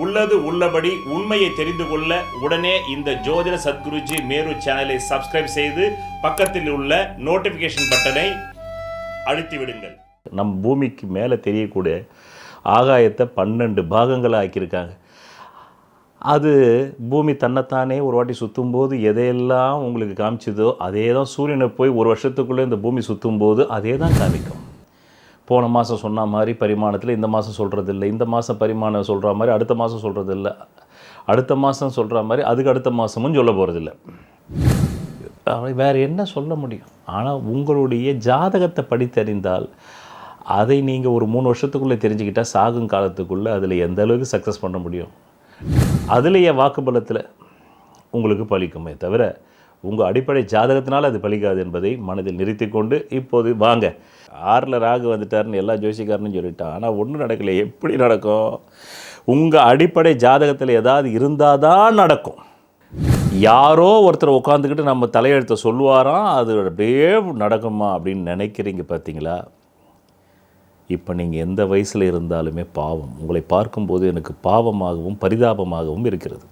உள்ளது உள்ளபடி உண்மையை தெரிந்து கொள்ள உடனே இந்த ஜோதிட சத்குருஜி மேரு சேனலை சப்ஸ்கிரைப் செய்து பக்கத்தில் உள்ள நோட்டிஃபிகேஷன் பட்டனை அழுத்தி விடுங்கள் நம் பூமிக்கு மேலே தெரியக்கூடிய ஆகாயத்தை பன்னெண்டு பாகங்களாக ஆக்கியிருக்காங்க. அது பூமி தன்னைத்தானே ஒரு வாட்டி சுற்றும் போது எதையெல்லாம் உங்களுக்கு காமிச்சதோ அதே தான் சூரியனை போய் ஒரு வருஷத்துக்குள்ளே இந்த பூமி சுற்றும் போது அதே தான் காமிக்கும். போன மாதம் சொன்ன மாதிரி பரிமாணத்தில் இந்த மாதம் சொல்கிறதில்ல இந்த மாதம் பரிமாணம் சொல்கிற மாதிரி அடுத்த மாதம் சொல்கிறதில்ல அடுத்த மாதம் சொல்கிற மாதிரி அதுக்கு அடுத்த மாதமும் சொல்ல போகிறதில்ல வேறு என்ன சொல்ல முடியும்? ஆனால் உங்களுடைய ஜாதகத்தை படித்தறிந்தால் அதை நீங்கள் ஒரு மூணு வருஷத்துக்குள்ளே தெரிஞ்சுக்கிட்டால் சாகும் காலத்துக்குள்ளே அதில் எந்த அளவுக்கு சக்ஸஸ் பண்ண முடியும்? அதுலேயே வாக்குபலத்தில் உங்களுக்கு பலிக்குமே தவிர உங்கள் அடிப்படை ஜாதகத்தினால் அது பலிக்காது என்பதை மனதில் நிறுத்தி கொண்டு இப்போது வாங்க. ஆறில் ராகு வந்துட்டாருன்னு எல்லா ஜோசிக்காரனும் சொல்லிட்டான். ஆனால் ஒன்றும் நடக்கலை எப்படி நடக்கும்? உங்கள் அடிப்படை ஜாதகத்தில் ஏதாவது இருந்தால் தான் நடக்கும். யாரோ ஒருத்தர் உட்காந்துக்கிட்டு நம்ம தலையெழுத்தை சொல்லுவாராம் அது அப்படியே நடக்குமா அப்படின்னு நினைக்கிறீங்க பார்த்தீங்களா இப்போ நீங்கள் எந்த வயசில் இருந்தாலுமே பாவம். உங்களை பார்க்கும்போது எனக்கு பாவமாகவும் பரிதாபமாகவும் இருக்கிறது.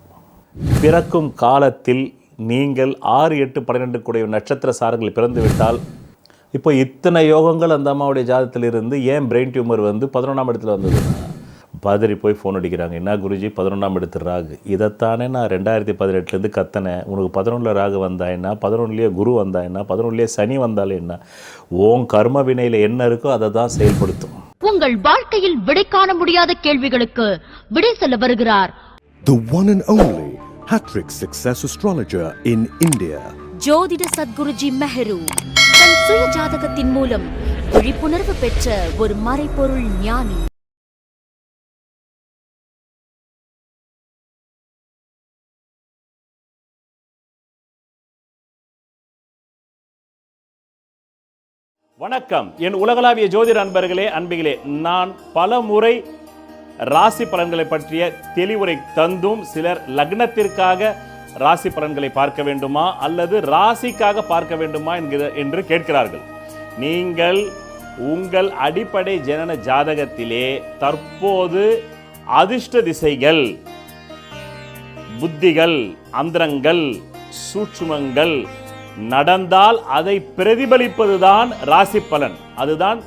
பிறக்கும் காலத்தில் நீங்கள் ஆறு எட்டு பன்னிரெண்டு கூடிய நட்சத்திர சாரங்கள் பிறந்துவிட்டால் இப்போ இத்தனை யோகங்கள் அந்த அம்மாவுடைய ஜாதகத்தில் இருந்து ஏன் பிரெயின் டியூமர் வந்து பதினொன்றாம் இடத்துல வந்ததுன்னா பதறி போய் ஃபோன் அடிக்கிறாங்க. என்ன குருஜி பதினொன்றாம் இடத்து ராகு. இதைத்தானே நான் ரெண்டாயிரத்தி பதினெட்டுலேருந்து கத்தனேன். உனக்கு பதினொன்றில் ராகு வந்தா என்ன? பதினொன்றுலேயே குரு வந்தா என்ன? பதினொன்றுலேயே சனி வந்தாலே என்ன? ஓன் கர்ம வினையில் என்ன இருக்கோ அதை தான் செயல்படுத்தும். உங்கள் வாழ்க்கையில் விடை காண முடியாத கேள்விகளுக்கு விடை சொல்ல வருகிறார். The one and only Hattrick Success Astrologer in India. ஜோதிட சத்குருஜி மெஹரு. தன் சுய ஜாதகத்தின் மூலம் விழிப்புணர்வு பெற்ற ஒரு மறைபொருள் ஞானி. வணக்கம். என் உலகளாவிய ஜோதிட அன்பர்களே அன்பிகளே நான் பல முறை ராசி பலன்களை பற்றிய தெளிவுரை தந்தும் சிலர் லக்னத்திற்காக ராசி பலன்களை பார்க்க வேண்டுமா அல்லது ராசிக்காக பார்க்க வேண்டுமா என்கிற என்று கேட்கிறார்கள். நீங்கள் உங்கள் அடிப்படை ஜனன ஜாதகத்திலே தற்போது அதிர்ஷ்ட திசைகள் புத்திகள் அந்தரங்கள் சூட்சுமங்கள் நடந்தால் அதை பிரதிபலிப்பதுதான் ராசி பலன். அதுதான்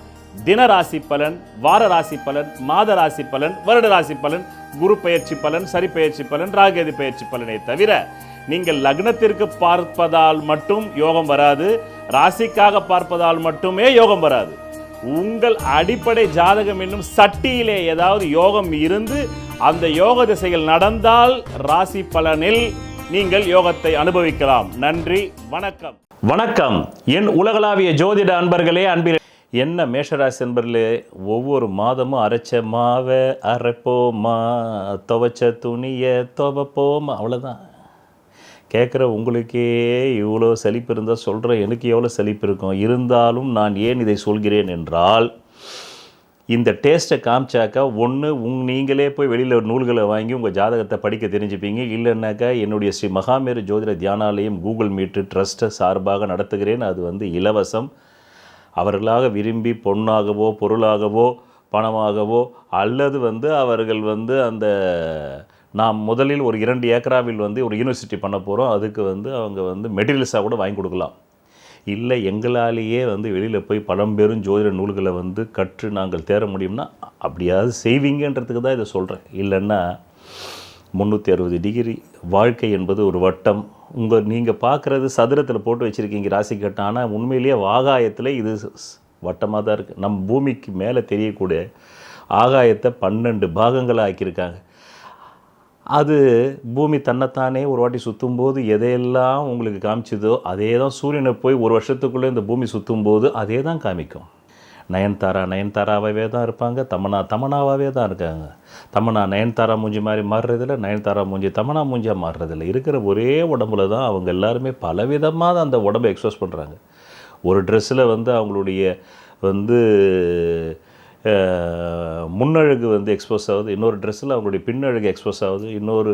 தின ராசி பலன் வார ராசி பலன் மாத ராசி பலன் வருட ராசி பலன் குரு பயிற்சி பலன் சரி பயிற்சி பலன் ராகேது பயிற்சி பலனை தவிர நீங்கள் லக்னத்திற்கு பார்ப்பதால் மட்டும் யோகம் வராது ராசிக்காக பார்ப்பதால் மட்டுமே யோகம் வராது. உங்கள் அடிப்படை ஜாதகம் என்னும் சட்டியிலே ஏதாவது யோகம் இருந்து அந்த யோக திசையில் நடந்தால் ராசி பலனில் நீங்கள் யோகத்தை அனுபவிக்கலாம். நன்றி வணக்கம். வணக்கம். என் உலகளாவிய ஜோதிட அன்பர்களே அன்பில் என்ன மேஷராசி என்பர்களே ஒவ்வொரு மாதமும் அரைச்ச மாவை அரைப்போமா? துவைச்ச துணியை துவைப்போமா? அவ்வளோதான் கேட்குற உங்களுக்கே இவ்வளோ சலிப்பு இருந்தால் சொல்கிற எனக்கு எவ்வளோ சலிப்பு இருக்கும்? இருந்தாலும் நான் ஏன் இதை சொல்கிறேன் என்றால் இந்த டேஸ்ட்டை காமிச்சாக்கா ஒன்று உங் நீங்களே போய் வெளியில் நூல்களை வாங்கி உங்கள் ஜாதகத்தை படிக்க தெரிஞ்சுப்பீங்க. இல்லைன்னாக்கா என்னுடைய ஸ்ரீ மகாமேரு ஜோதிட தியானாலயம் கூகுள் மீட்டு ட்ரஸ்ட்டை சார்பாக நடத்துகிறேன். அது வந்து இலவசம். அவர்களாக விரும்பி பொண்ணாகவோ பொருளாகவோ பணமாகவோ அல்லது வந்து அவர்கள் வந்து அந்த நாம் முதலில் ஒரு இரண்டு ஏக்கராவில் வந்து ஒரு யூனிவர்சிட்டி பண்ண போகிறோம் அதுக்கு வந்து அவங்க வந்து மெட்டீரியல்ஸாக கூட வாங்கி கொடுக்கலாம். இல்லை எங்களாலேயே வந்து வெளியில் போய் பழம்பெரும் ஜோதிட நூல்களை வந்து கற்று நாங்கள் தேர முடியும்னா அப்படியாவது செய்வீங்கன்றதுக்கு தான் இதை சொல்கிறேன் இல்லைன்னா முந்நூற்றி அறுபது டிகிரி வாழ்க்கை என்பது ஒரு வட்டம். உங்கள் நீங்கள் பார்க்குறது சதுரத்தில் போட்டு வச்சுருக்கீங்க ராசி கட்டம் ஆனால் உண்மையிலேயே ஆகாயத்தில் இது வட்டமாக தான் இருக்குது நம் பூமிக்கு மேலே தெரியக்கூடிய ஆகாயத்தை பன்னெண்டு பாகங்களாக ஆக்கியிருக்காங்க. அது பூமி தன்னைத்தானே ஒரு வாட்டி சுற்றும் போது எதையெல்லாம் உங்களுக்கு காமிச்சதோ அதே தான் சூரியனை போய் ஒரு வருஷத்துக்குள்ளே இந்த பூமி சுற்றும் போது அதே தான் காமிக்கும். நயன்தாரா நயன்தாராவாகவே தான் இருப்பாங்க தமனா தமனாவாகவே தான் இருக்காங்க. தமனா நயன்தாரா மூஞ்சி மாதிரி மாறுறதில்ல நயன்தாரா மூஞ்சி தமனா மூஞ்சியாக மாறுறதில்ல. இருக்கிற ஒரே உடம்புல தான் அவங்க எல்லாருமே பலவிதமாக அந்த உடம்பை எக்ஸ்பிரஸ் பண்ணுறாங்க ஒரு ட்ரெஸ்ஸில் வந்து அவங்களுடைய வந்து முன்னழகு வந்து எக்ஸ்போஸ் ஆகுது இன்னொரு ட்ரெஸ்ஸில் அவங்களுடைய பின்னழகு எக்ஸ்போஸ் ஆகுது இன்னொரு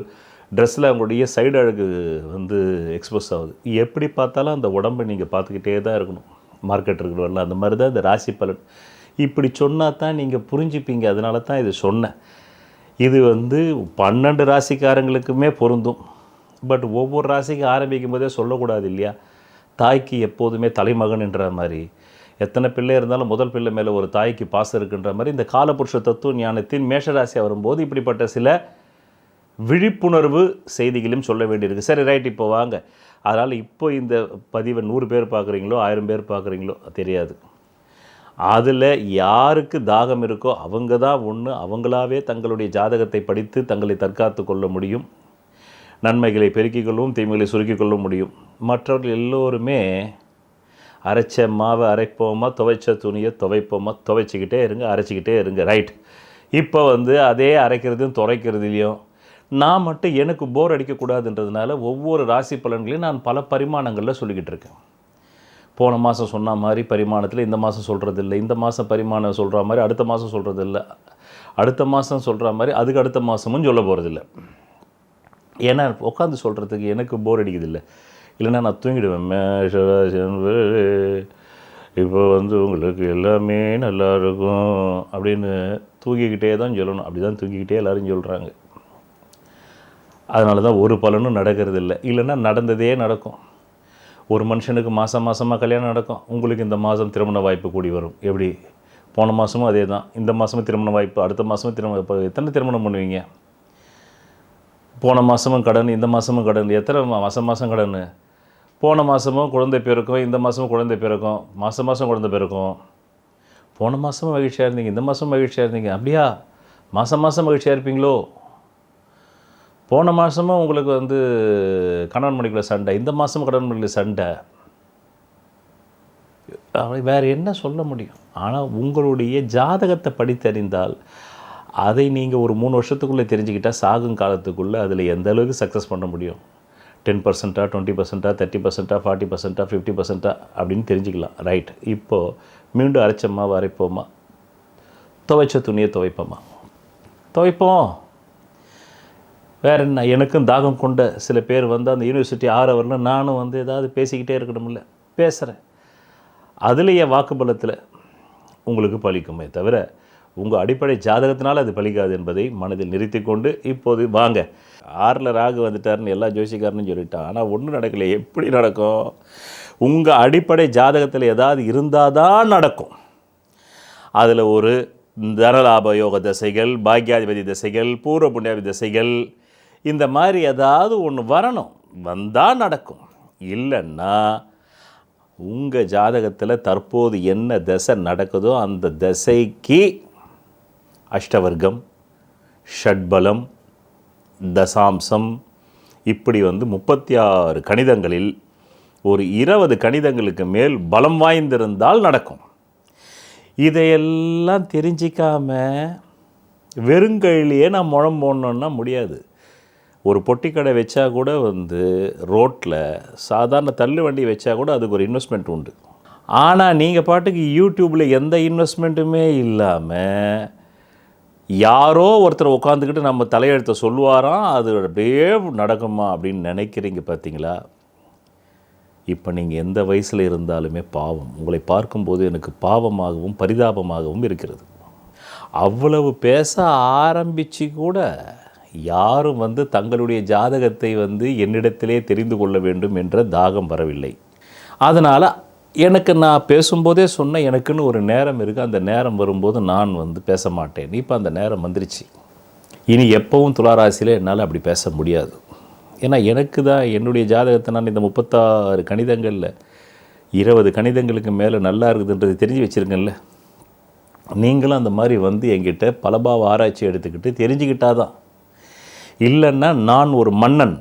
ட்ரெஸ்ஸில் அவங்களுடைய சைடு அழகு வந்து எக்ஸ்போஸ் ஆகுது. எப்படி பார்த்தாலும் அந்த உடம்பை நீங்கள் பார்த்துக்கிட்டே தான் இருக்கணும். மார்க்கெட் இருக்கிறவரில் அந்த மாதிரி தான் இந்த ராசி பலன். இப்படி சொன்னால் தான் நீங்கள் புரிஞ்சுப்பீங்க. அதனால தான் இது சொன்னேன். இது வந்து பன்னெண்டு ராசிக்காரங்களுக்குமே பொருந்தும். பட் ஒவ்வொரு ராசிக்கு ஆரம்பிக்கும் போதே சொல்லக்கூடாது இல்லையா? தாய்க்கு எப்போதுமே தலைமகன்ன்ற மாதிரி. எத்தனை பிள்ளை இருந்தாலும் முதல் பிள்ளை மேலே ஒரு தாய்க்கு பாசம் இருக்குன்ற மாதிரி இந்த காலபுருஷ தத்துவ ஞானத்தின் மேஷராசியாக வரும்போது இப்படிப்பட்ட சில விழிப்புணர்வு செய்திகளையும் சொல்ல வேண்டியிருக்கு. சரி ரைட் இப்போ வாங்க. அதனால் இப்போ இந்த பதிவை நூறு பேர் பார்க்குறீங்களோ ஆயிரம் பேர் பார்க்குறீங்களோ தெரியாது. அதில் யாருக்கு தாகம் இருக்கோ அவங்க தான் ஒன்று அவங்களாவே தங்களுடைய ஜாதகத்தை படித்து தங்களை தற்காத்து கொள்ள முடியும். நன்மைகளை பெருக்கிக் கொள்ளவும் தீமைகளை சுருக்கிக் கொள்ள முடியும். மற்றவர்கள் எல்லோருமே அரைச்ச மாவை அரைப்போமா துவைச்ச துணியை துவைப்போமா துவைச்சிக்கிட்டே இருங்க அரைச்சிக்கிட்டே இருங்க ரைட் இப்போ வந்து அதே அரைக்கிறதும் துவைக்கிறதுலையும் நான் மட்டும் எனக்கு போர் அடிக்கக்கூடாதுன்றதுனால ஒவ்வொரு ராசி பலன்களையும் நான் பல பரிமாணங்களில் சொல்லிக்கிட்டு இருக்கேன். போன மாதம் சொன்ன மாதிரி பரிமாணத்தில் இந்த மாதம் சொல்கிறது இல்லை இந்த மாதம் பரிமாணம் சொல்கிற மாதிரி அடுத்த மாதம் சொல்கிறது இல்லை அடுத்த மாதம் சொல்கிற மாதிரி அதுக்கு அடுத்த மாதமும் சொல்ல போகிறதில்ல ஏன்னா உட்காந்து சொல்கிறதுக்கு எனக்கு போர் அடிக்குதில்ல. இல்லைன்னா நான் தூங்கிடுவேன். இப்போ வந்து உங்களுக்கு எல்லாமே நல்லா இருக்கும் அப்படின்னு தூங்கிக்கிட்டே தான் சொல்லணும். அப்படி தான் தூங்கிக்கிட்டே எல்லாரும் சொல்கிறாங்க அதனால தான் ஒரு பலனும் நடக்கிறது இல்லை இல்லைன்னா நடந்ததே நடக்கும். ஒரு மனுஷனுக்கு மாதம் மாதமாக கல்யாணம் நடக்கும். உங்களுக்கு இந்த மாதம் திருமண வாய்ப்பு கூடி வரும். எப்படி? போன மாதமும் அதே தான் இந்த மாதமும் திருமண வாய்ப்பு அடுத்த மாதமும் திருமண இப்போ எத்தனை திருமணம் பண்ணுவீங்க? போன மாதமும் கடன் இந்த மாதமும் கடன். எத்தனை மா- மாதம் மாதம் கடன்? போன மாதமும் குழந்தை பிறக்கும் இந்த மாதமும் குழந்தை பிறக்கும். மாதம் மாதம் குழந்தை பிறக்கும். போன மாதமும் மகிழ்ச்சியாக இருந்தீங்க இந்த மாதமும் மகிழ்ச்சியாக இருந்தீங்க. அப்படியா? மாதம் மாதம் மகிழ்ச்சியாக இருப்பீங்களோ? போன மாதமும் உங்களுக்கு வந்து கணவன் மணிக்குள்ள சண்டை இந்த மாதமும் கணவன் மணிக்குள்ள சண்டை. வேறு என்ன சொல்ல முடியும்? ஆனால் உங்களுடைய ஜாதகத்தை படித்தறிந்தால் அதை நீங்கள் ஒரு மூணு வருஷத்துக்குள்ளே தெரிஞ்சுக்கிட்டால் சாகும் காலத்துக்குள்ளே அதில் எந்த அளவுக்கு சக்ஸஸ் பண்ண முடியும்? டென் பர்சன்ட்டா டுவெண்ட்டி பர்சன்ட்டா தேர்ட்டி பர்சன்ட்டா ஃபார்ட்டி பர்சன்ட்டா ஃபிஃப்டி பர்சன்ட்டா அப்படின்னு தெரிஞ்சுக்கலாம். ரைட் இப்போது மீண்டும் அரைச்ச வரைப்போமா? துவைச்ச துணியை துவைப்போமா? துவைப்போம். வேற என்ன எனக்கும் தாகம் கொண்ட சில பேர் வந்து அந்த யூனிவர்சிட்டி ஆறு நானும் வந்து ஏதாவது பேசிக்கிட்டே இருக்கணும்ல பேசுகிறேன் அதுலேயே வாக்குபலத்தில் உங்களுக்கு பலிக்குமே தவிர உங்கள் அடிப்படை ஜாதகத்தினால் அது பலிக்காது என்பதை மனதில் நிறுத்தி கொண்டு இப்போது வாங்க. ஆறில் ராகு வந்துட்டார்னு எல்லா ஜோசிக்காரனும் சொல்லிட்டான். ஆனால் ஒன்றும் நடக்கலை. எப்படி நடக்கும்? உங்கள் அடிப்படை ஜாதகத்தில் ஏதாவது இருந்தால் தான் நடக்கும். அதில் ஒரு தனலாப யோக தசைகள் பாக்யாதிபதி தசைகள் பூர்வ புண்ணியாதி தசைகள் இந்த மாதிரி ஏதாவது ஒன்று வரணும் வந்தால் நடக்கும். இல்லைன்னா உங்கள் ஜாதகத்தில் தற்போது என்ன தசை நடக்குதோ அந்த தசைக்கு அஷ்டவர்க்கம் ஷட்பலம் தசாம்சம் இப்படி வந்து முப்பத்தி ஆறு கணிதங்களில் ஒரு இருபது கணிதங்களுக்கு மேல் பலம் வாய்ந்திருந்தால் நடக்கும். இதையெல்லாம் தெரிஞ்சிக்காம வெறுங்கையிலேயே நான் முழம் போடணுன்னா முடியாது. ஒரு பொட்டி கடை வச்சா கூட வந்து ரோட்டில் சாதாரண தள்ளு வண்டி வச்சா கூட அதுக்கு ஒரு இன்வெஸ்ட்மெண்ட் உண்டு. ஆனால் நீங்கள் பாட்டுக்கு யூடியூப்பில் எந்த இன்வெஸ்ட்மெண்ட்டுமே இல்லாமல் யாரோ ஒருத்தர் உட்காந்துக்கிட்டு நம்ம தலையெழுத்தை சொல்லுவாராம் அது அப்படியே நடக்குமா அப்படின்னு நினைக்கிறீங்க பார்த்தீங்களா இப்போ நீங்கள் எந்த வயசில் இருந்தாலுமே பாவம். உங்களை பார்க்கும்போது எனக்கு பாவமாகவும் பரிதாபமாகவும் இருக்கிறது. அவ்வளவு பேச ஆரம்பித்து கூட யாரும் வந்து தங்களுடைய ஜாதகத்தை வந்து என்னிடத்திலே தெரிந்து கொள்ள வேண்டும் என்ற தாகம் வரவில்லை. அதனால் எனக்கு நான் பேசும்போதே சொன்ன எனக்குன்னு ஒரு நேரம் இருக்குது அந்த நேரம் வரும்போது நான் வந்து பேச மாட்டேன். இப்போ அந்த நேரம் வந்துருச்சு. இனி எப்பவும் துளாராசியில் என்னால் அப்படி பேச முடியாது. ஏன்னா எனக்கு தான் என்னுடைய ஜாதகத்தை நான் இந்த முப்பத்தாறு கணிதங்களில் இருபது கணிதங்களுக்கு மேலே நல்லா இருக்குதுன்றது தெரிஞ்சு வச்சுருக்கேன்ல. நீங்களும் அந்த மாதிரி வந்து என்கிட்ட பலபாவ ஆராய்ச்சி எடுத்துக்கிட்டு தெரிஞ்சுக்கிட்டாதான் இல்லைன்னா நான் ஒரு மன்னன்.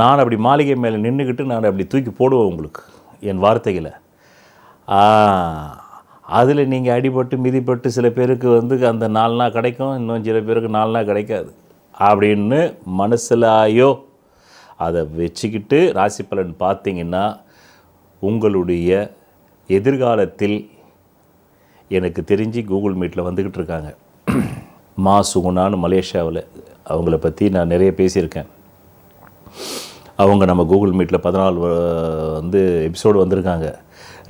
நான் அப்படி மாளிகை மேலே நின்றுக்கிட்டு நான் அப்படி தூக்கி போடுவேன் உங்களுக்கு என் வார்த்தைகளை. அதில் நீங்கள் அடிபட்டு மிதிப்பட்டு சில பேருக்கு வந்து அந்த நாலு நாள் கிடைக்கும் இன்னும் சில பேருக்கு நாலு நாள் கிடைக்காது. அப்படின்னு மனசிலாயோ அதை வச்சுக்கிட்டு ராசி பலன் பார்த்தீங்கன்னா உங்களுடைய எதிர்காலத்தில் எனக்கு தெரிஞ்சு கூகுள் மீட்டில் வந்துக்கிட்டு இருக்காங்க. மா சுகுணான்னு மலேசியாவில் அவங்கள பற்றி நான் நிறைய பேசியிருக்கேன். அவங்க நம்ம கூகுள் மீட்டில் பதினாலு வந்து எபிசோடு வந்திருக்காங்க.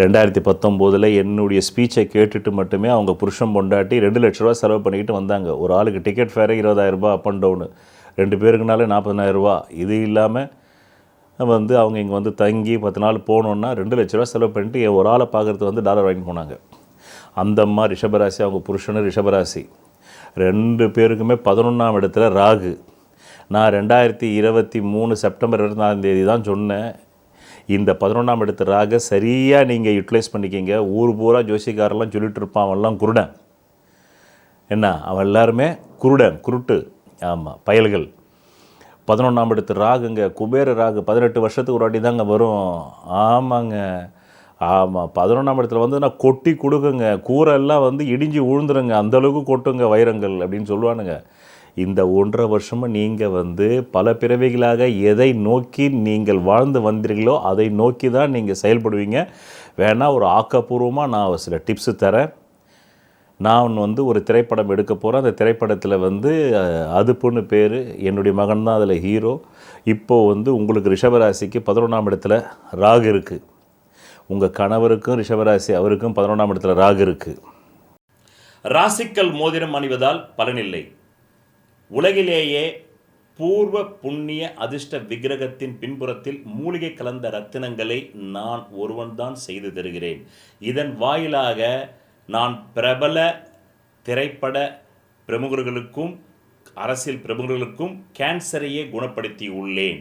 ரெண்டாயிரத்தி பத்தொம்போதில் என்னுடைய ஸ்பீச்சை கேட்டுட்டு மட்டுமே அவங்க புருஷன் பொண்டாட்டி ரெண்டு லட்ச ரூபா செலவு பண்ணிக்கிட்டு வந்தாங்க. ஒரு ஆளுக்கு டிக்கெட் ஃபேரே இருபதாயிரம் அப் அண்ட் டவுனு ரெண்டு பேருக்குனாலே நாற்பதாயிரம் ரூபா இது இல்லாமல் வந்து அவங்க இங்கே வந்து தங்கி பத்து நாள் போனோன்னா ரெண்டு லட்ச ரூபா செலவு பண்ணிட்டு ஒரு ஆளை பார்க்குறது வந்து டாலர் வாங்கி போனாங்க. அந்த அம்மா ரிஷபராசி அவங்க புருஷனு ரிஷபராசி. ரெண்டு பேருக்குமே பதினொன்றாம் இடத்துல ராகு. நான் ரெண்டாயிரத்தி இருபத்தி மூணு செப்டம்பர் இருபத்தாம் தேதி தான் சொன்னேன். இந்த பதினொன்றாம் இடத்து ராக சரியாக நீங்கள் யூட்டிலைஸ் பண்ணிக்கிங்க. ஊர் பூரா ஜோசிக்காரெல்லாம் சொல்லிட்டு இருப்பான் அவன்லாம் குருடன். என்ன? அவன் எல்லாருமே குருடன் குருட்டு. ஆமாம் பயல்கள். பதினொன்றாம் இடத்து ராகுங்க குபேர ராகு பதினெட்டு வருஷத்துக்கு ஒரு வாட்டி தாங்க வரும். ஆமாங்க. ஆமாம் பதினொன்றாம் இடத்துல வந்து நான் கொட்டி கொடுக்குங்க. கூரை எல்லாம் வந்து இடிஞ்சு விழுந்துருங்க அந்தளவுக்கு கொட்டுங்க வைரங்கள் அப்படின்னு சொல்லுவானுங்க. இந்த ஒன்றரை வருஷமாக நீங்கள் வந்து பல பிறவிகளாக எதை நோக்கி நீங்கள் வாழ்ந்து வந்தீர்களோ அதை நோக்கி தான் நீங்கள் செயல்படுவீங்க. வேணால் ஒரு ஆக்கப்பூர்வமாக நான் சில டிப்ஸு தரேன். நான் வந்து ஒரு திரைப்படம் எடுக்க போகிறேன் அந்த திரைப்படத்தில் வந்து அதுப்புன்னு பேர் என்னுடைய மகன் தான் அதில் ஹீரோ இப்போது வந்து உங்களுக்கு ரிஷபராசிக்கு பதினொன்றாம் இடத்துல ராகு இருக்குது உங்கள் கணவருக்கும் ரிஷபராசி அவருக்கும் பதினொன்றாம் இடத்துல ராகு இருக்குது ராசிக்கல் மோதிரம் அணிவதால் பலனில்லை. உலகிலேயே பூர்வ புண்ணிய அதிர்ஷ்ட விக்கிரகத்தின் பின்புறத்தில் மூலிகை கலந்த ரத்தினங்களை நான் ஒருவன்தான் செய்து தருகிறேன். இதன் வாயிலாக நான் பிரபல திரைப்பட பிரமுகர்களுக்கும் அரசியல் பிரமுகர்களுக்கும் கேன்சரையே குணப்படுத்தி உள்ளேன்.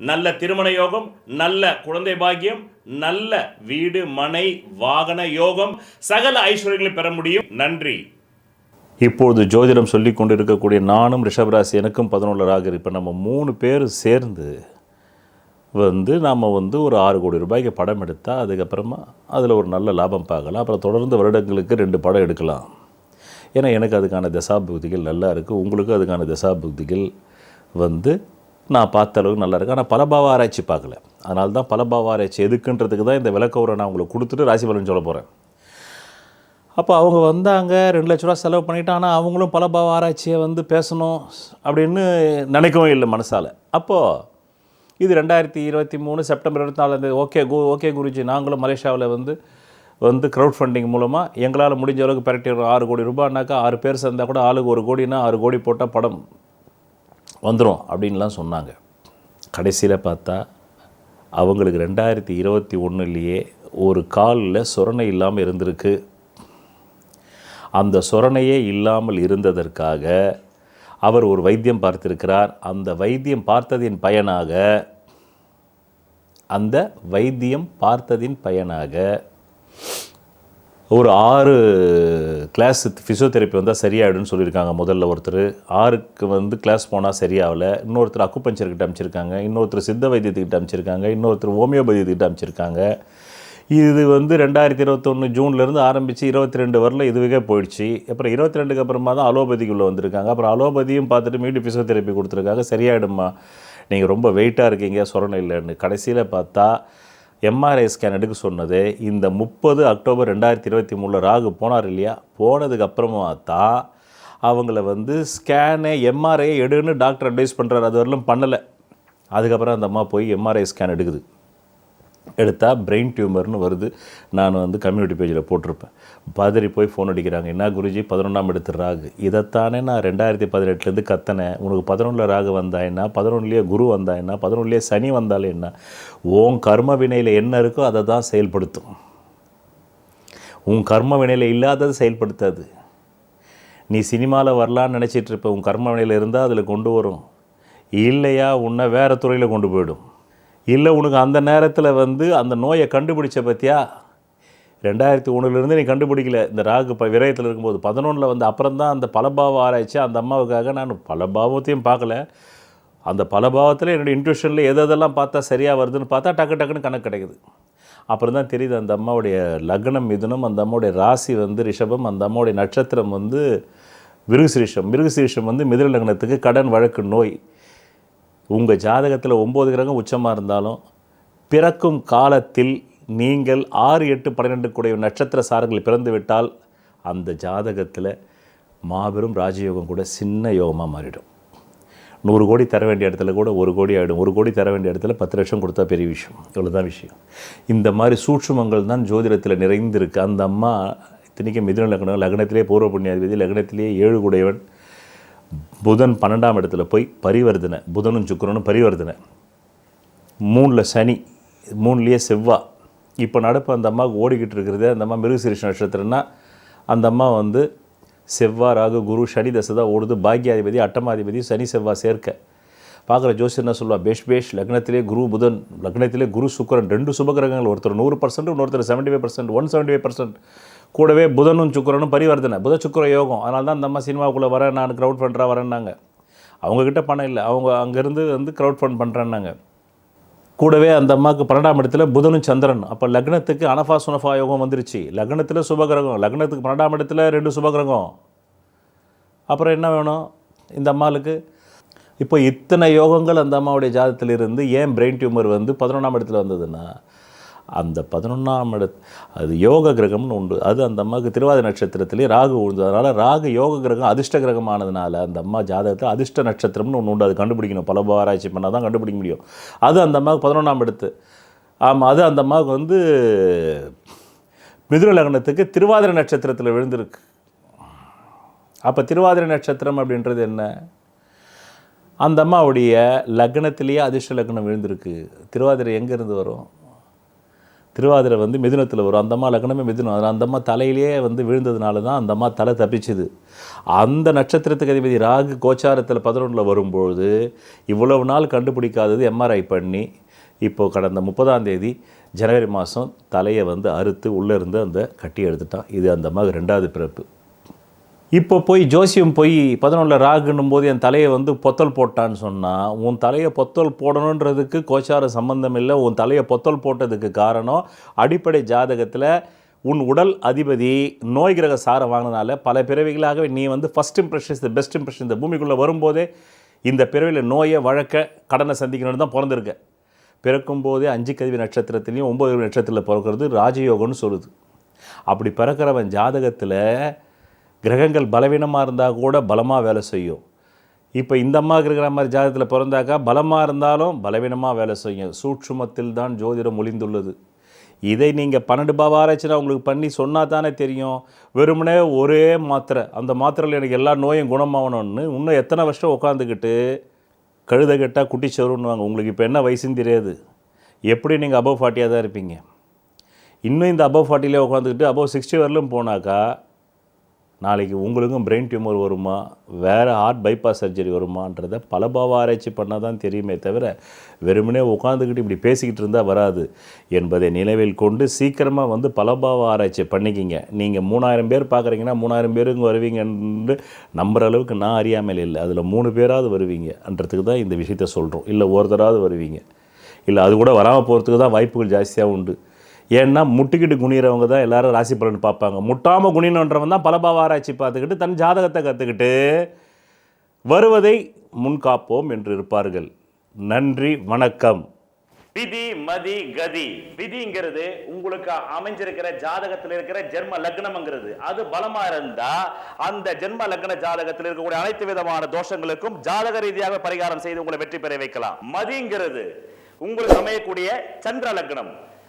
நல்ல திருமண யோகம் நல்ல குழந்தை பாக்கியம் நல்ல வீடு மனை வாகன யோகம் சகல ஐஸ்வர்யங்களை பெற முடியும். நன்றி. இப்பொழுது ஜோதிடம் சொல்லி கொண்டு இருக்கக்கூடிய நானும் ரிஷபராசி எனக்கும் பதினொன்று ராகு இப்போ நம்ம மூணு பேர் சேர்ந்து வந்து நாம் வந்து ஒரு ஆறு கோடி ரூபாய்க்கு படம் எடுத்தால் அதுக்கப்புறமா அதில் ஒரு நல்ல லாபம் பார்க்கலாம். அப்புறம் தொடர்ந்து வருடங்களுக்கு ரெண்டு படம் எடுக்கலாம். ஏன்னா எனக்கு அதுக்கான தசாபுக்திகள் நல்லா இருக்குது உங்களுக்கு அதுக்கான தசாபுக்திகள் வந்து நான் பார்த்த அளவுக்கு நல்லாயிருக்கு. ஆனால் பலபாவ ஆராய்ச்சி பார்க்கல. அதனால தான் பலபாவ ஆராய்ச்சி எதுக்குன்றதுக்கு தான் இந்த விளக்கவுரை நான் உங்களுக்கு கொடுத்துட்டு ராசி பலன் சொல்ல போகிறேன் அப்போ அவங்க வந்தாங்க ரெண்டு லட்ச ரூபா செலவு பண்ணிவிட்டு ஆனால் அவங்களும் பலபாவ ஆராய்ச்சியை வந்து பேசணும் அப்படின்னு நினைக்கவும் இல்லை மனசால். அப்போது இது ரெண்டாயிரத்தி இருபத்தி மூணு செப்டம்பர் இருபத்தி நாலு ஓகே கு ஓகே குருஜி நாங்களும் மலேசியாவில் வந்து வந்து க்ரௌட் ஃபண்டிங் மூலமாக எங்களால் முடிஞ்ச அளவுக்கு பெரட்டி ஆறு கோடி ரூபாய்னாக்கா ஆறு பேர் சேர்ந்தால் கூட ஆளுக்கு ஒரு கோடினா ஆறு கோடி போட்டால் படம் வந்துடும் அப்படின்லாம் சொன்னாங்க. கடைசியில் பார்த்தா அவங்களுக்கு ரெண்டாயிரத்தி இருபத்தி ஒன்றுலேயே ஒரு காலில் சொரணை இல்லாமல் இருந்திருக்கு. அந்த சொரணையே இல்லாமல் இருந்ததற்காக அவர் ஒரு வைத்தியம் பார்த்திருக்கிறார். அந்த வைத்தியம் பார்த்ததின் பயனாக அந்த வைத்தியம் பார்த்ததின் பயனாக ஒரு ஆறு கிளாஸ் ஃபிசியோதெரப்பி வந்தால் சரியாயிடும்னு சொல்லியிருக்காங்க. முதல்ல ஒருத்தர். ஆறுக்கு வந்து கிளாஸ் போனால் சரியாகல. இன்னொருத்தர் அக்குப்பஞ்சர்கிட்ட அமைச்சிருக்காங்க. இன்னொருத்தர் சித்த வைத்தியத்துக்கிட்ட அமைச்சிருக்காங்க. இன்னொருத்தர் ஹோமியோபதியத்துக்கிட்ட அமைச்சிருக்காங்க. இது வந்து ரெண்டாயிரத்தி இருபத்தொன்று ஜூன்லேருந்து ஆரம்பித்து இருபத்தி ரெண்டு வரல இதுவே போயிடுச்சு. அப்புறம் இருபத்தி ரெண்டுக்கு அப்புறமா தான் அலோபதிக்குள்ளே வந்திருக்காங்க. அப்புறம் அலோபதியும் பார்த்துட்டு மீண்டும் ஃபிசியோதெரப்பி கொடுத்துருக்காங்க. சரியாயிடுமா நீங்கள் ரொம்ப வெயிட்டாக இருக்கீங்க. சொரணை இல்லைன்னு கடைசியில் பார்த்தா எம்ஆர்ஐ ஸ்கேன் எடுக்க சொன்னது இந்த முப்பது அக்டோபர் ரெண்டாயிரத்தி இருபத்தி மூணில் ராகு போனார் இல்லையா? போனதுக்கப்புறமா தான் அவங்கள வந்து ஸ்கேனு எம்ஆர்ஐ எடுன்னு டாக்டர் அட்வைஸ் பண்ணுறாரு அது வரலும் பண்ணலை. அதுக்கப்புறம் அந்த அம்மா போய் எம்ஆர்ஐ ஸ்கேன் எடுக்குது. எடுத்தால் பிரெயின் டியூமர்னு வருது. நான் வந்து கம்யூனிட்டி பேஜில் போட்டிருப்பேன். பதறி போய் ஃபோன் அடிக்கிறாங்க. என்ன குருஜி? பதினொன்றாம் எடுத்து ராகு. இதைத்தானே நான் ரெண்டாயிரத்தி பதினெட்டுலேருந்து கத்தனேன். உனக்கு பதினொன்றில் ராகு வந்தா என்ன? பதினொன்றுலேயே குரு வந்தா என்ன? பதினொன்றுலேயே சனி வந்தாலே என்ன? உன் கர்ம வினையில் என்ன இருக்கோ அதை தான் செயல்படுத்தும். உன் கர்ம வினையில் இல்லாதது செயல்படுத்தாது. நீ சினிமாவில் வரலான்னு நினச்சிட்டு இருப்ப. உன் கர்ம வினையில் இருந்தால் அதில் கொண்டு வரும். இல்லையா உன்னை வேறு துறையில் கொண்டு போயிடும். இல்லை உனக்கு அந்த நேரத்தில் வந்து அந்த நோயை கண்டுபிடிச்ச பற்றியா ரெண்டாயிரத்தி ஒன்றுலேருந்து நீ கண்டுபிடிக்கல. இந்த ராகு இப்போ விரயத்தில் இருக்கும்போது. பதினொன்றில் வந்து அப்புறம் தான் அந்த பலபாவம் ஆராய்ச்சி அந்த அம்மாவுக்காக நான் பலபாவத்தையும் பார்க்கல. அந்த பலபாவத்தில் என்னுடைய இன்ட்யூஷனில் எது எதெல்லாம் பார்த்தா சரியாக வருதுன்னு பார்த்தா டக்கு டக்குன்னு கணக்கு கிடைக்குது. அப்புறம் தான் தெரியுது அந்த அம்மாவுடைய லக்னம் மிதுனம் அந்த அம்மாவுடைய ராசி வந்து ரிஷபம் அந்த அம்மாவுடைய நட்சத்திரம் வந்து மிருகசிரிஷம் மிருகசிரிஷம் வந்து மிதுன லக்னத்துக்கு கடன் வழக்கு நோய். உங்கள் ஜாதகத்தில் ஒம்பது கிரகம் உச்சமாக இருந்தாலும் பிறக்கும் காலத்தில் நீங்கள் ஆறு எட்டு பன்னிரெண்டு கூடிய நட்சத்திர சாரங்கள் பிறந்து விட்டால் அந்த ஜாதகத்தில் மாபெரும் ராஜயோகம் கூட சின்ன யோகமாக மாறிடும். நூறு கோடி தர வேண்டிய இடத்துல கூட ஒரு கோடி ஆகிடும் ஒரு கோடி தர வேண்டிய இடத்துல பத்து லட்சம் கொடுத்தா பெரிய விஷயம். இவ்வளோதான் விஷயம். இந்த மாதிரி சூட்சுமங்கள் தான் ஜோதிடத்தில் நிறைந்திருக்கு. அந்த அம்மா இத்தனைக்கும் மிதுன லக்னம் லக்னத்திலே பூர்வ புண்ணியாதிபதி லக்னத்திலேயே ஏழு குடையவன். புதன் பன்னெண்டாம் இடத்துல போய் பரிவர்த்தனை புதனும் சுக்கிரனும் பரிவர்த்தனை. மூணில் சனி மூணுலேயே செவ்வாய் இப்போ நடப்பு அந்த அம்மாவுக்கு ஓடிக்கிட்டு இருக்கிறது அந்த அம்மா மிருகசீரிஷ நட்சத்திரம்னா அந்த அம்மா வந்து செவ்வாய் ராகு குரு சனி தசை தான் ஓடுது. பாக்யாதிபதி அட்டமாதிபதி சனி செவ்வாய் சேர்க்க. பார்க்குற ஜோசி என்ன சொல்லுவா? பேஷ் பேஷ் லக்னத்திலே குரு புதன் லக்னத்திலே குரு சுக்கரன். ரெண்டு சுபகிரகங்கள் ஒருத்தர் நூறு பர்சன்ட் இன்னொருத்தர் seventy five percent one seventy five percent கூடவே புதனும் சுக்கரனும் பரிவர்த்தனை. புத சுக்கர யோகம். அதனால தான் அந்த அம்மா சினிமாவுக்குள்ளே வரேன் நான் க்ரௌட் ஃபண்டாக வரேன்னாங்க. அவங்கக்கிட்ட பணம் இல்லை. அவங்க அங்கேருந்து வந்து க்ரௌட் ஃபண்ட் பண்ணுறேன்னாங்க கூடவே அந்த அம்மாவுக்கு பன்னெண்டாம் இடத்துல புதனும் சந்திரன். அப்போ லக்னத்துக்கு அனஃபா சுனஃபா யோகம் வந்துருச்சு. லக்னத்தில் சுபகிரகம் லக்னத்துக்கு பன்னெண்டாம் இடத்துல ரெண்டு சுபகிரகம் அப்புறம் என்ன வேணும்? இந்த அம்மாளுக்கு? இப்போ இத்தனை யோகங்கள் அந்த அம்மாவுடைய ஜாதத்தில் இருந்து ஏன் பிரெயின் டியூமர் வந்து பதினொன்றாம் இடத்துல வந்ததுன்னா அந்த பதினொன்றாம் இடத்து அது யோக கிரகம்னு உண்டு. அது அந்த அம்மாவுக்கு திருவாதி நட்சத்திரத்திலே ராகு உழுது அதனால் ராகு யோக கிரகம் அதிர்ஷ்ட கிரகமானதுனால அந்த அம்மா ஜாதகத்தில் அதிர்ஷ்ட நட்சத்திரம்னு ஒன்று உண்டு. அது கண்டுபிடிக்கணும். பல ஆராய்ச்சி பண்ணால் தான் கண்டுபிடிக்க முடியும். அது அந்த அம்மாவுக்கு பதினொன்றாம் இடத்து. ஆமாம் அது அந்த அம்மாவுக்கு வந்து மிதுர லக்னத்துக்கு திருவாதிரை நட்சத்திரத்தில் விழுந்திருக்கு. அப்போ திருவாதிரை நட்சத்திரம் அப்படின்றது என்ன? அந்த அம்மாவுடைய லக்னத்திலேயே அதிர்ஷ்ட லக்னம் விழுந்திருக்கு. திருவாதிரை எங்கேருந்து வரும்? திருவாதிரை வந்து மிதுனத்தில் வரும். அந்தம்மா லக்னமே மிதுனம் அதில் அந்த அம்மா தலையிலேயே வந்து விழுந்ததுனால தான் அந்த அம்மா தலை தப்பிச்சுது. அந்த நட்சத்திரத்துக்கு அதிபதி ராகு கோச்சாரத்தில் பதினொன்றில் வரும்பொழுது இவ்வளவு நாள் கண்டுபிடிக்காதது எம்ஆர்ஐ பண்ணி இப்போது கடந்த முப்பதாம் தேதி ஜனவரி மாதம் தலையை வந்து அறுத்து உள்ளே இருந்து அந்த கட்டி எடுத்துட்டான். இது அந்த மாதிரி ரெண்டாவது பிறப்பு. இப்போ போய் ஜோசியம் போய் பதினொன்றில் ராகுன்னும் போது என் தலையை வந்து பொத்தல் போட்டான்னு சொன்னால் உன் தலையை பொத்தல் போடணுன்றதுக்கு கோச்சார சம்பந்தம் இல்லை உன் தலையை பொத்தல் போட்டதுக்கு காரணம் அடிப்படை ஜாதகத்தில் உன் உடல் அதிபதி நோய் கிரக சாரை வாங்கினால பல பிறவிகளாகவே நீ வந்து first impression the best impression இந்த பூமிக்குள்ளே வரும்போதே இந்த பிறவியில் நோயை வழக்க கடனை சந்திக்கணும்னு தான் பிறந்திருக்க. பிறக்கும் போதே அஞ்சு கதிவி நட்சத்திரத்துலேயும் ஒம்பது கதவி நட்சத்திரத்தில் பிறக்கிறது ராஜயோகம்னு சொல்லுது. அப்படி பிறக்கிறவன் ஜாதகத்தில் கிரகங்கள் பலவீனமாக இருந்தால் கூட பலமாக வேலை செய்யும். இப்போ இந்த அம்மாவுக்கு இருக்கிற மாதிரி ஜாதகத்தில் பிறந்தாக்கா பலமாக இருந்தாலும் பலவீனமாக வேலை செய்யும். சூட்சுமத்தில் தான் ஜோதிடம் ஒளிந்துள்ளது. இதை நீங்கள் பன்னெண்டு பாவ ஆராய்ச்சினா உங்களுக்கு பண்ணி சொன்னால் தானே தெரியும். வெறுமனே ஒரே மாத்திரை. அந்த மாத்திரையில் எனக்கு எல்லா நோயும் குணமாகணும்னு இன்னும் எத்தனை வருஷம் உட்காந்துக்கிட்டு கழுத கெட்டால் குட்டி சோறுன்னுவாங்க உங்களுக்கு இப்போ என்ன வயசுன்னு தெரியாது. எப்படி நீங்கள் அபவ் ஃபார்ட்டியாக தான் இருப்பீங்க? இன்னும் இந்த அபவ் ஃபார்ட்டிலே உட்காந்துக்கிட்டு அபவ் சிக்ஸ்டி வரலும் போனாக்கா நாளைக்கு உங்களுக்கும் பிரெயின் டியூமர் வருமா? வேறு ஹார்ட் பைபாஸ் சர்ஜரி வருமான்றதை பலபாவ ஆராய்ச்சி பண்ணால் தான் தெரியுமே தவிர வெறுமனே உட்காந்துக்கிட்டு இப்படி பேசிக்கிட்டு இருந்தால் வராது என்பதை நினைவில் கொண்டு சீக்கிரமாக வந்து பலபாவ ஆராய்ச்சி பண்ணிக்கிங்க. நீங்கள் மூணாயிரம் பேர் பார்க்குறீங்கன்னா மூணாயிரம் பேருங்க வருவீங்கன்னு நம்புற அளவுக்கு நான் அறியாமல் இல்லை. அதில் மூணு பேராவது வருவீங்கன்றதுக்கு தான் இந்த விஷயத்த சொல்கிறோம் இல்லை ஒருத்தராவது வருவீங்க. இல்லை அது கூட வராமல் போகிறதுக்கு தான் வாய்ப்புகள் ஜாஸ்தியாக உண்டு. ஏன்னா முட்டிக்கிட்டு குனிகிறவங்க தான் எல்லாரும் ராசி பலன் பார்ப்பாங்க. முட்டாமல் குனினன்றவன் தான் பலபாவ ஆராய்ச்சி பார்த்துக்கிட்டு தன் ஜாதகத்தை கற்றுக்கிட்டு வருவதை முன்காப்போம் என்று இருப்பார்கள். நன்றி வணக்கம். விதி மதி கதி. விதிங்கிறது உங்களுக்கு அமைஞ்சிருக்கிற ஜாதகத்தில் இருக்கிற ஜென்ம லக்னம்ங்கிறது. அது பலமா இருந்தா அந்த ஜென்ம லக்ன ஜாதகத்தில் இருக்கக்கூடிய அனைத்து விதமான தோஷங்களுக்கும் ஜாதக ரீதியாக பரிகாரம் செய்து உங்களை வெற்றி பெற வைக்கலாம். மதிங்கிறது உங்களுக்கு அமையக்கூடிய சந்திர லக்னம்.